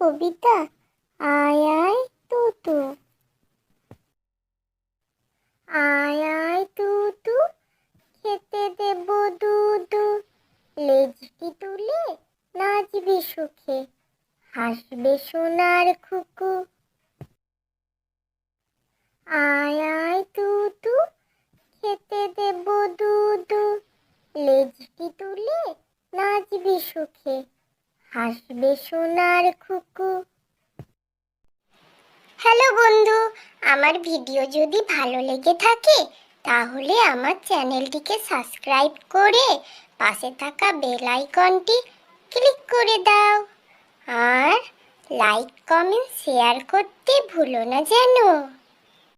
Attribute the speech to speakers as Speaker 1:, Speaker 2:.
Speaker 1: কবিতা, আয় আয়, তুতু। আয় আয়, তুতু, খেতে দেব দুদু লেজটি তুলে নাচবি সুখে, হাসবে সোনার খুকু। আয় আয়, তুতু, খেতে দেব দুদু লেজটি তুলে নাচবি সুখে হাসবে সোনার খুকু। হ্যালো বন্ধু, আমার ভিডিও যদি ভালো লেগে থাকে, তাহলে আমার চ্যানেলটিকে সাবস্ক্রাইব করে পাশে থাকা বেল আইকনটি ক্লিক করে দাও। আর লাইক, কমেন্ট, শেয়ার করতে ভুলো না যেন।